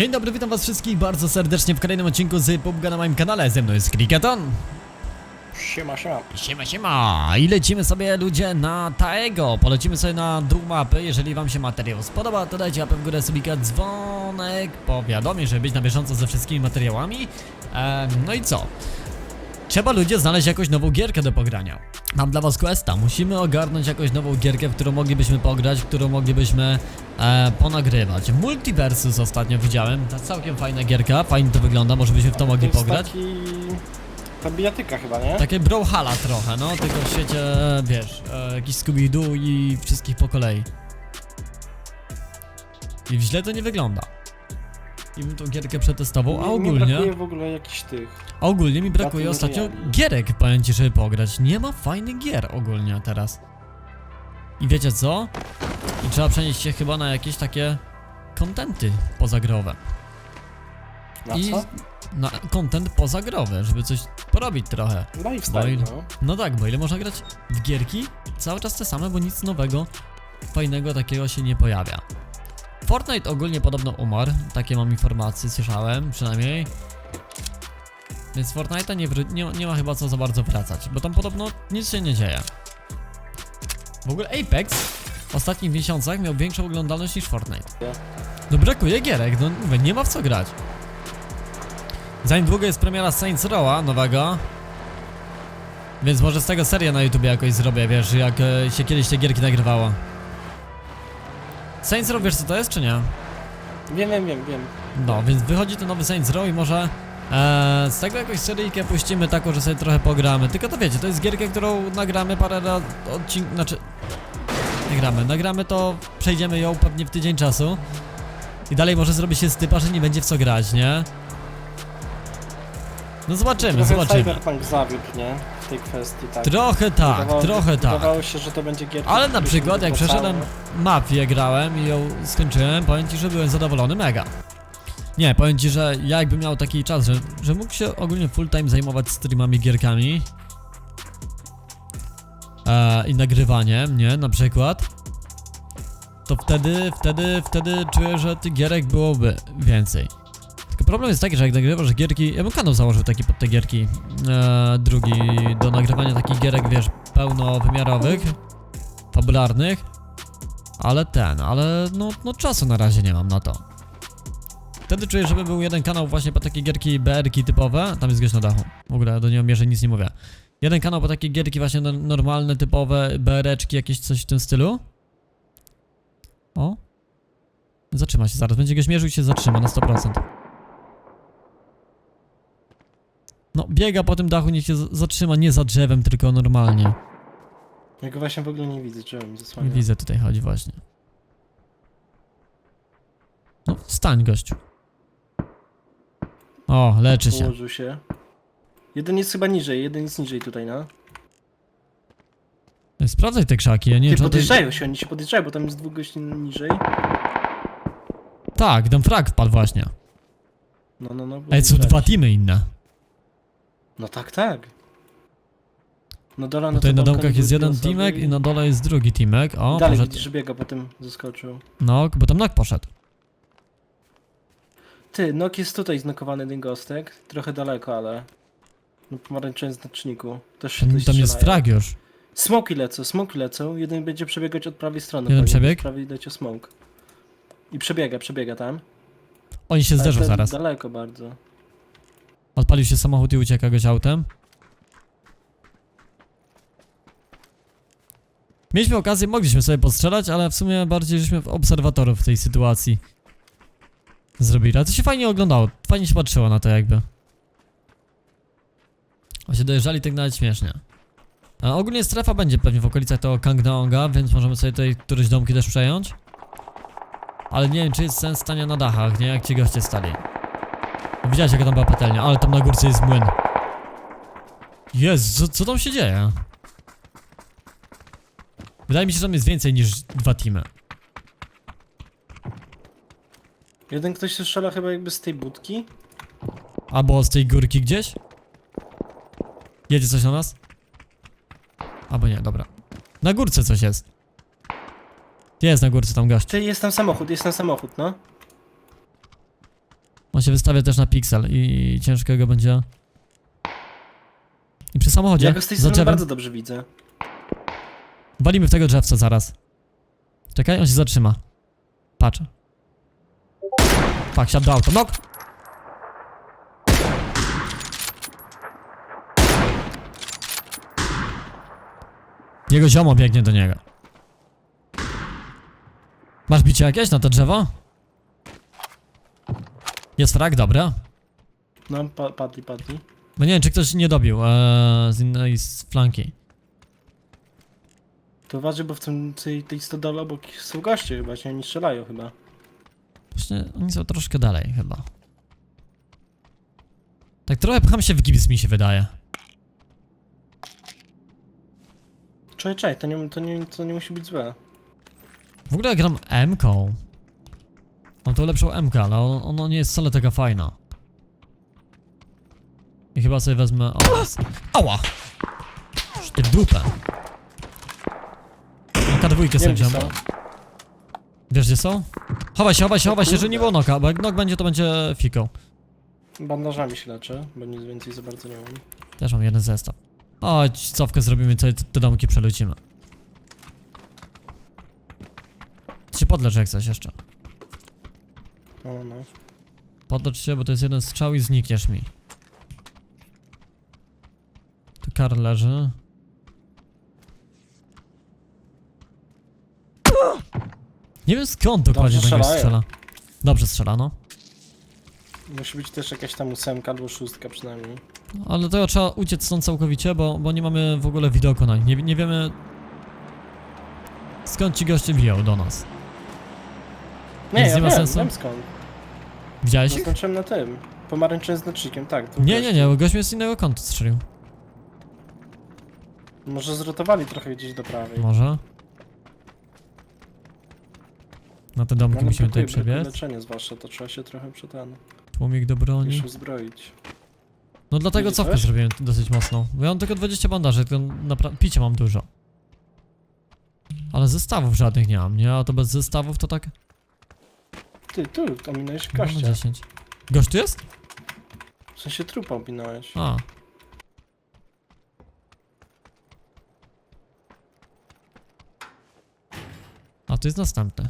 Dzień dobry, witam was wszystkich bardzo serdecznie w kolejnym odcinku z PUBG na moim kanale. Ze mną jest Kriketon. Siema, siema. Siema, siema. I lecimy sobie ludzie na Taego. Polecimy sobie na dół mapy. Jeżeli wam się materiał spodoba, to dajcie łapę w górę, subika, dzwonek, powiadomień, żeby być na bieżąco ze wszystkimi materiałami. No i co? Trzeba ludzie znaleźć jakąś nową gierkę do pogrania. Mam dla was questa. Musimy ogarnąć jakąś nową gierkę, w którą moglibyśmy pograć, w którą moglibyśmy e, ponagrywać. Multiversus ostatnio widziałem. To całkiem fajna gierka, fajnie to wygląda, może byśmy w to mogli to jest pograć. taki... Ta bijatyka chyba, nie? Takie brawlhalla trochę, no, tylko w świecie, wiesz, e, jakiś Scooby-Doo i wszystkich po kolei. I źle to nie wygląda. I bym tą gierkę przetestował, a Mi- Mi ogólnie, brakuje w ogóle jakichś tych. a ogólnie mi brakuje ostatnio gierek, powiem ci, żeby pograć. Nie ma fajnych gier ogólnie teraz. I wiecie co? I trzeba przenieść się chyba na jakieś takie kontenty pozagrowe. Na I co? na content pozagrowy, żeby coś porobić trochę. Lifestyle, Boyle. no. No tak, bo ile można grać w gierki? Cały czas te same, bo nic nowego, fajnego takiego się nie pojawia. Fortnite ogólnie podobno umarł, takie mam informacje, słyszałem przynajmniej. Więc Fortnite'a nie, nie, nie ma chyba co za bardzo wracać, bo tam podobno nic się nie dzieje. W ogóle Apex w ostatnich miesiącach miał większą oglądalność niż Fortnite. No brakuje gierek, no mówię, nie ma w co grać. Za niedługo jest premiera Saints Row'a nowego. Więc może z tego serię na YouTube jakoś zrobię, wiesz, jak e, się kiedyś te gierki nagrywało. Saints Row wiesz co to jest, czy nie? Wiem, wiem, wiem, wiem. No, więc wychodzi ten nowy Saints Row i może e, z tego jakąś seryjkę puścimy taką, że sobie trochę pogramy. Tylko to wiecie, to jest gierka, którą nagramy parę razy odcink... znaczy... Nagramy, nagramy to, przejdziemy ją pewnie w tydzień czasu. I dalej może zrobi się stypa, że nie będzie w co grać, nie? No zobaczymy, Trochę zobaczymy. Cyberpunk zawiódł, nie? W tej kwestii, tak. Trochę tak, Wydawało- trochę tak. Wydawało się, że to będzie gierka. Ale na przykład jak przeszedłem mafię grałem i ją skończyłem, powiem ci, że byłem zadowolony mega. Nie, powiem ci, że ja jakbym miał taki czas, że, że mógł się ogólnie full time zajmować streamami, gierkami e, i nagrywaniem, nie, na przykład, to wtedy, wtedy, wtedy czuję, że tych gierek byłoby więcej. Tylko problem jest taki, że jak nagrywasz gierki, ja bym kanał założył taki pod te gierki, e, drugi, do nagrywania takich gierek, wiesz, pełnowymiarowych, fabularnych, ale ten, ale no, no czasu na razie nie mam na to. Wtedy czuję, żeby był jeden kanał właśnie po takie gierki BR-ki typowe, tam jest gość na dachu, w ogóle do nieomierzeń nic nie mówię. Jeden kanał po takie gierki właśnie no- normalne, typowe, BR-eczki, jakieś coś w tym stylu. O. Zatrzyma się zaraz, będzie go śmierzył i się zatrzyma na 100%. No, biega po tym dachu, niech się zatrzyma, nie za drzewem, tylko normalnie. Ja go właśnie w ogóle nie widzę, Nie zasłania. widzę, tutaj chodzi właśnie. No, stań gościu. O, leczy się. Położył się. Jeden jest chyba niżej, jeden jest niżej tutaj, no. Sprawdzaj te krzaki, ja nie Ty wiem czy podjeżdżają się, oni się podjeżdżają, bo tam jest dwóch gości niżej. Tak, ten frag wpadł właśnie. No, no, no. Ej, podjeżdżają dwa teamy inne. No tak, tak. No dole Tutaj na domkach jest jeden teamek i na dole jest drugi teamek. O, Dalej poszedł. widzisz, biega, potem zaskoczył. No, bo tam nok poszedł. Ty, nok jest tutaj znokowany ten gostek. Trochę daleko, ale... Na pomarańczowym znaczniku. Też się Tam, jest strzelają. frag już. Smoki lecą, smoki lecą. Jeden będzie przebiegać od prawej strony. Jeden przebieg? Z prawej leci smoke. I przebiega, przebiega tam. Oni się Ale zderzą ten zaraz. Daleko bardzo. Odpalił się samochód i ucieka goś autem. Mieliśmy okazję, mogliśmy sobie postrzelać, ale w sumie bardziej żeśmy obserwatorów w tej sytuacji zrobili. Ale to się fajnie oglądało, fajnie się patrzyło na to jakby. Właśnie dojeżdżali tak nawet śmiesznie. A ogólnie strefa będzie pewnie w okolicach tego Kangnaonga, więc możemy sobie tutaj któreś domki też przejąć. Ale nie wiem, czy jest sens stania na dachach, nie? Jak ci goście stali. Widziałeś jaka tam była patelnia, ale tam na górce jest młyn. Jezu, co, co tam się dzieje? Wydaje mi się, że tam jest więcej niż dwa teamy. Jeden ktoś się strzela chyba jakby z tej budki. Albo z tej górki gdzieś? Jedzie coś na nas? Albo nie, dobra. Na górce coś jest. Jest na górce tam gość. Ty, jest tam samochód, jest tam samochód, no. On się wystawia też na piksel i ciężko go będzie... I przy samochodzie, Ja go z tej za strony drzewem, bardzo dobrze widzę. walimy w tego drzewca zaraz. Czekaj, on się zatrzyma. Patrz. Tak, siadł do auta. Nok! Jego ziomo biegnie do niego. Masz bicie jakieś na to drzewo? Jest frag, dobra. No, pa padli, padli. No nie wiem, czy ktoś nie dobił ee, z innej z flanki. To uważaj, bo w tym, tej, tej stodole obok są goście chyba, się oni strzelają chyba. Właśnie oni są troszkę dalej chyba. Tak trochę pcham się w gips mi się wydaje. Czekaj, czekaj, to nie, to, nie, to nie musi być złe. W ogóle ja gram M-ką. Mam tą lepszą M, ale on- ona nie jest wcale taka fajna. I chyba sobie wezmę... O, Ała! Już ty w dupę. Noka dwójkę Nie sobie wiem, gdzie wziąłem. są. Wiesz gdzie są? Chowaj się, chowaj się, chowaj się, że nie było noka, bo jak nok będzie, to będzie fikał. Bandażami się leczę, bo nic więcej za bardzo nie mam. Też mam jeden zestaw. Chodź, cofkę zrobimy, te, te domki przelecimy. Ty się podlecz jak coś jeszcze. No, no. Podlecz się, bo to jest jeden strzał i znikniesz mi. Tu kar leży. Nie wiem skąd dokładnie ten gość strzelają. strzela. Dobrze strzela, no. Musi być też jakaś tam ósemka albo szóstka przynajmniej. Ale tego trzeba uciec stąd całkowicie, bo, bo nie mamy w ogóle widoku na nich. Nie, nie wiemy skąd ci goście biją do nas. Nie, Więc ja nie ma wiem, sensu? wiem skąd. Widziałeś ich? Zaznaczyłem na tym. Pomarańczowym znacznikiem, tak. Nie, gość. nie, nie, bo gość mnie z innego kątu strzelił. Może zrotowali trochę gdzieś do prawej. Może. Na te domki Ale musimy tutaj brakuje- brakuje przebiec. leczenia zwłaszcza, to trzeba się trochę przetan. Tłumik do broni. Już uzbroić. No dlatego cofkę coś? zrobiłem dosyć mocno. Bo ja mam tylko 20 bandaży, tylko naprawdę picie mam dużo. Ale zestawów żadnych nie mam, nie? A to bez zestawów to tak... Ty, tu, ominąłeś no, gościa. 10. Gość tu jest? W sensie trupa ominąłeś. A. A tu jest następny.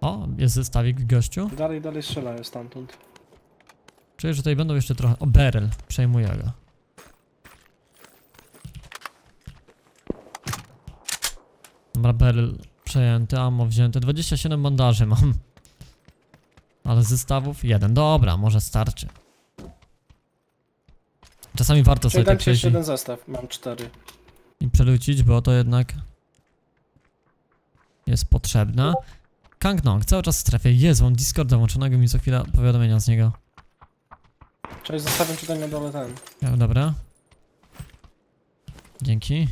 O, jest zestawik gościu. Dalej, dalej strzelają stamtąd. Czuję, że tutaj będą jeszcze trochę... O, Beryl. Przejmuję go. Dobra, Beryl przejęty, ammo wzięte. 27 bandaży mam. Ale zestawów jeden. Dobra, może starczy. Czasami warto sobie Czyli tak przejść jeden zestaw, mam cztery. i przelucić, bo to jednak jest potrzebne. Kang Nong, cały czas w strefie. Jest, mam Discorda włączonego, mi co chwila powiadomienia z niego. Cześć, zostawiam tutaj na dole ten. Ja, dobra. Dzięki.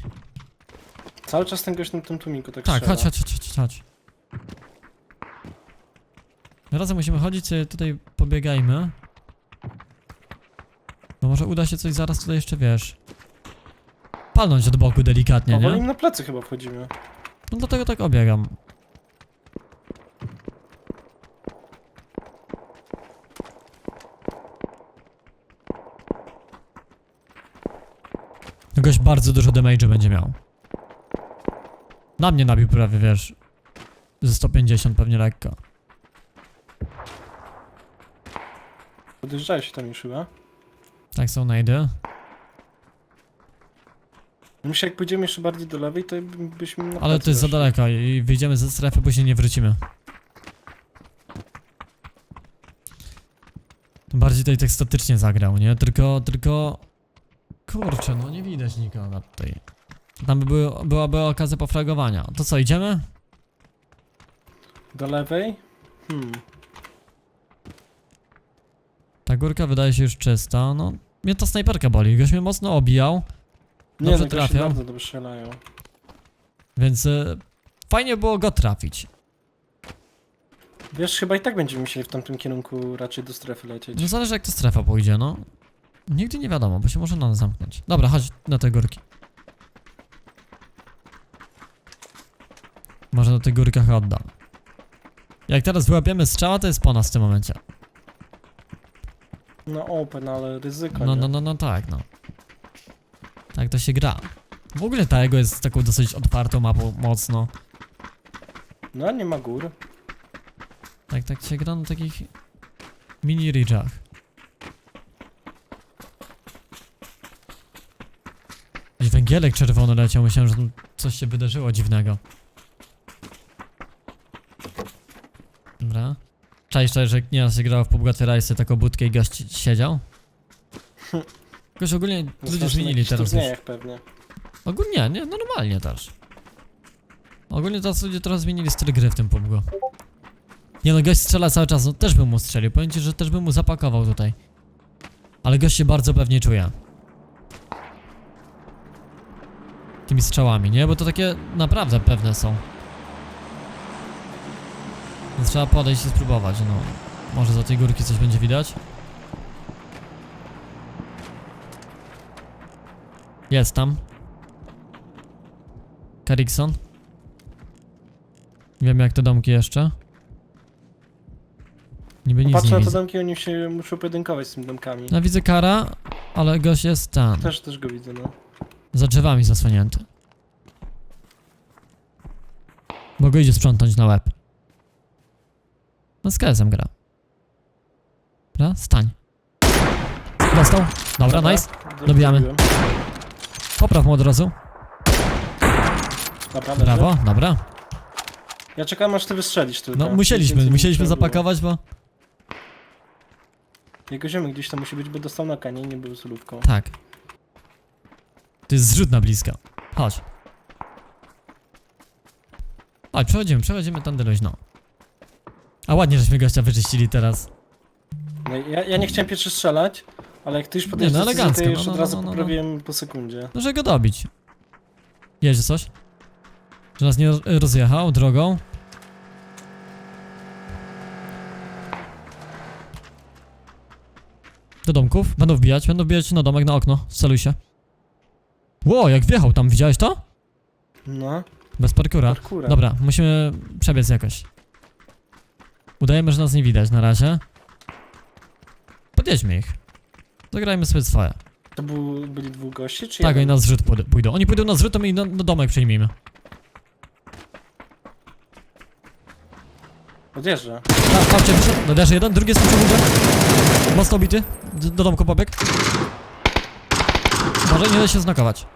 Cały czas ten gość na tym tłumiku tak Tak, strzela. chodź, chodź, chodź, chodź, chodź. Razem musimy chodzić, sobie tutaj pobiegajmy. Bo może uda się coś zaraz tutaj jeszcze, wiesz... Palnąć od boku delikatnie, Powoli nie? im na plecy chyba wchodzimy. No dlatego tak obiegam. Gość bardzo dużo damage'u będzie miał. Na mnie nabił prawie, wiesz, ze 150 pewnie lekko. Podjeżdżają się tam już chyba. Tak są najdy. Myślę, jak pójdziemy jeszcze bardziej do lewej, to by- byśmy na Ale plecy to jest za weszli. daleko i wyjdziemy ze strefy, później nie wrócimy. Tym bardziej tutaj tak statycznie zagrał, nie? Tylko, tylko... Kurczę, no nie widać nikogo tutaj. Tam by było, byłaby okazja pofragowania. To co, idziemy? Do lewej? Hmm. Ta górka wydaje się już czysta, no... Mnie ta snajperka boli, goś mnie mocno obijał, Nie, Dobrze no trafiał. bardzo dobrze strzelają. więc... Y, fajnie było go trafić. Wiesz, chyba i tak będziemy musieli w tamtym kierunku raczej do strefy lecieć. No zależy jak to strefa pójdzie, no. Nigdy nie wiadomo, bo się może nam zamknąć. Dobra, chodź na te górki. Może na tych górkach oddam. Jak teraz wyłapiemy strzała, to jest po nas w tym momencie. No open, ale ryzyko, No, nie? no, no, no tak, no. Tak to się gra. W ogóle ta jego jest taką dosyć otwartą mapą, mocno. No, nie ma gór. Tak, tak się gra na takich mini ridge'ach. Jakiś węgielek czerwony leciał, myślałem, że coś się wydarzyło dziwnego. Dobra. Czaisz, czaisz, że nieraz się grało w PUBG Rajsy taką budkę i gość siedział? Jakoś ogólnie ludzie zmienili teraz już. pewnie. Ogólnie, nie, normalnie też. Ogólnie teraz ludzie teraz zmienili styl gry w tym PUBG. Nie no, gość strzela cały czas, no też bym mu strzelił. Powiem ci, że też bym mu zapakował tutaj. Ale gość się bardzo pewnie czuje. Tymi strzałami, nie? Bo to takie naprawdę pewne są. No, trzeba podejść i spróbować, no. Może za tej górki coś będzie widać? Jest tam. Carrickson. Nie wiem jak te domki jeszcze. Niby nic Patrzę nie na te widzę. domki, oni się muszą pojedynkować z tymi domkami. No widzę kara, ale gość jest tam. Też, też go widzę, no. Za drzewami zasłonięty. Bo go idzie sprzątnąć na łeb. No z KS-em gra. Dobra, stań. Dostał. Dobra, nice. Dobijamy. zrobiłem. Popraw mu od razu. Dobra, leży. Brawo, dobra. Ja czekam aż ty wystrzelisz tylko. No musieliśmy, Więcej musieliśmy nie trzeba było. zapakować, bo... Jego ziomek gdzieś tam musi być, bo dostał na nie, nie był solówką. Tak. To jest zrzut na blisko. Chodź. Chodź, przechodzimy, przechodzimy tam luźno. A ładnie, żeśmy gościa wyczyścili teraz. No, ja, ja nie chciałem pierwszy strzelać, ale jak ty już podjesz no, decyzję, to elegancko, ja już no, no, od razu no, no, no. poprawiłem po sekundzie. No, że go dobić. Jedzie coś? Że nas nie roz- rozjechał drogą? Do domków? Będą wbijać, będą wbijać na domek, na okno. Celuj się. Ło, jak wjechał tam, widziałeś to? No, Bez parkura. parkura. Dobra, musimy przebiec jakoś. Udajemy, że nas nie widać na razie. Podjedźmy ich. Zagrajmy sobie swoje. To był, byli dwóch gości, czy Tak, oni jeden? na zrzut pójdą- pójdą. Oni pójdą na zrzut, to my na, na domek przejmijmy. Odjeżdża. A, patrzcie, wyszedł. Dodasz jeden, drugi jest na górze. Mocno bity. D do domku pobieg. Może nie da się znakować.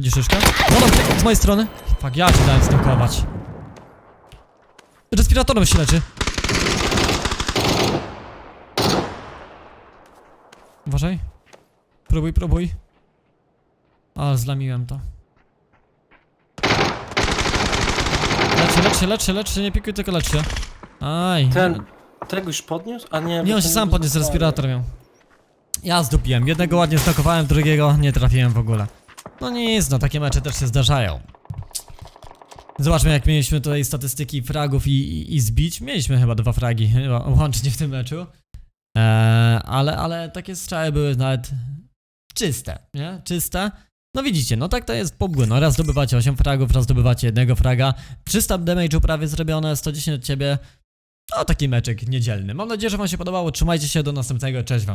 Chodzi szyszka. No dobrze, z mojej strony. Fuck, ja ci dałem znakować. Respiratorem się leczy. Uważaj. Próbuj, próbuj. A, zlamiłem to. Lecz się, lecz się, lecz się, lecz się, nie pikuj, tylko lecz się. Aj. Ten, tego już podniósł? A nie, Nie, on się sam podniósł, respirator miał. Ja zdupiłem. Jednego ładnie znakowałem, drugiego nie trafiłem w ogóle. No nic, no takie mecze też się zdarzają. Zobaczmy jak mieliśmy tutaj statystyki fragów i, i, i zbić. Mieliśmy chyba dwa fragi, chyba łącznie w tym meczu. Eee, ale, ale takie strzały były nawet czyste, nie? Czyste. No widzicie, no tak to jest pobły. No raz zdobywacie 8 fragów, raz zdobywacie jednego fraga. 300 damage'u prawie zrobione, 110 od ciebie. No taki meczek niedzielny. Mam nadzieję, że wam się podobało. Trzymajcie się do następnego. Cześć wam.